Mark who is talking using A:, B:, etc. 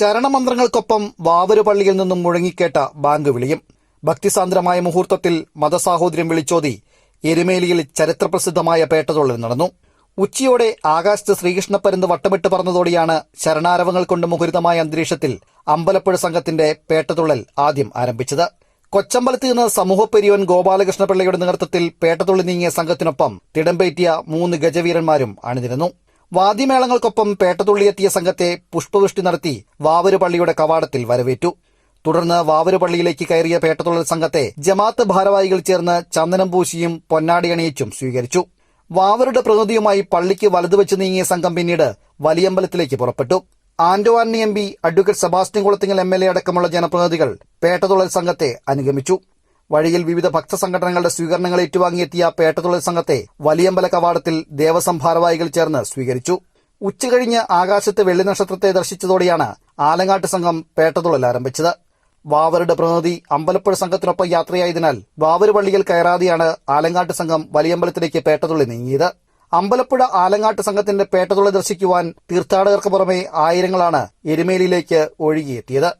A: ശരണമന്ത്രങ്ങൾക്കൊപ്പം വാവരുപള്ളിയിൽ നിന്നും മുഴങ്ങിക്കേട്ട ബാങ്ക് വിളിയും. ഭക്തിസാന്ദ്രമായ മുഹൂർത്തത്തിൽ മതസാഹോദര്യം വിളിച്ചോതി എരുമേലിയിൽ ചരിത്രപ്രസിദ്ധമായ പേട്ടതൊള്ളൽ നടന്നു. ഉച്ചയോടെ ആകാശത്ത് ശ്രീകൃഷ്ണപ്പരുന്ത് വട്ടമിട്ട് പറന്നതോടെയാണ് ശരണാരവങ്ങൾ കൊണ്ട് മുഖരിതമായ അന്തരീക്ഷത്തിൽ അമ്പലപ്പുഴ സംഘത്തിന്റെ പേട്ടതുള്ളൽ ആദ്യം ആരംഭിച്ചത്. കൊച്ചമ്പലത്ത് നിന്ന് സമൂഹപ്പെരിയോൻ ഗോപാലകൃഷ്ണപിള്ളയുടെ നേതൃത്വത്തിൽ പേട്ടതുള്ളി നീങ്ങിയ സംഘത്തിനൊപ്പം തിടമ്പേറ്റിയ മൂന്ന് ഗജവീരന്മാരും അണിനിരന്നു. വാദ്യമേളങ്ങൾക്കൊപ്പം പേട്ടതുള്ളിയെത്തിയ സംഘത്തെ പുഷ്പവൃഷ്ടി നടത്തി വാവരുപള്ളിയുടെ കവാടത്തിൽ വരവേറ്റു. തുടർന്ന് വാവരുപള്ളിയിലേക്ക് കയറിയ പേട്ടതുള്ളൽ സംഘത്തെ ജമാഅത്ത് ഭാരവാഹികൾ ചേർന്ന് ചന്ദനം പൂശിയും പൊന്നാടി അണിയിച്ചും സ്വീകരിച്ചു. വാവരുടെ പ്രതിനിധിയുമായി പള്ളിക്ക് വലതുവെച്ച് നീങ്ങിയ സംഘം പിന്നീട് വലിയമ്പലത്തിലേക്ക് പുറപ്പെട്ടു. Anto Antony M P advocate Sebastian Kulathingal M L A അടക്കമുള്ള ജനപ്രതിനിധികൾ പേട്ടതുള്ളൽ സംഘത്തെ അനുഗമിച്ചു. വഴിയിൽ വിവിധ ഭക്തസംഘടനകളുടെ സ്വീകരണങ്ങൾ ഏറ്റുവാങ്ങിയെത്തിയ പേട്ടതുള്ളൽ സംഘത്തെ വലിയമ്പല കവാടത്തിൽ ദേവസ്വം ഭാരവാഹികൾ ചേർന്ന് സ്വീകരിച്ചു. ഉച്ചകഴിഞ്ഞ് ആകാശത്ത് വെള്ളി നക്ഷത്രത്തെ ദർശിച്ചതോടെയാണ് ആലങ്ങാട്ട് സംഘം പേട്ടതുള്ളൽ ആരംഭിച്ചത്. വാവരുടെ പ്രതിനിധി അമ്പലപ്പുഴ സംഘത്തിനൊപ്പം യാത്രയായതിനാൽ വാവര് പള്ളിയിൽ കയറാതെയാണ് ആലങ്ങാട്ട് സംഘം വലിയമ്പലത്തിലേക്ക് പേട്ടതുള്ളി നീങ്ങിയത്. അമ്പലപ്പുഴ ആലങ്ങാട്ട് സംഘത്തിന്റെ പേട്ടതുള്ളി ദർശിക്കുവാൻ തീർത്ഥാടകർക്ക് പുറമെ ആയിരങ്ങളാണ് എരുമേലിയിലേക്ക് ഒഴുകിയെത്തിയത്.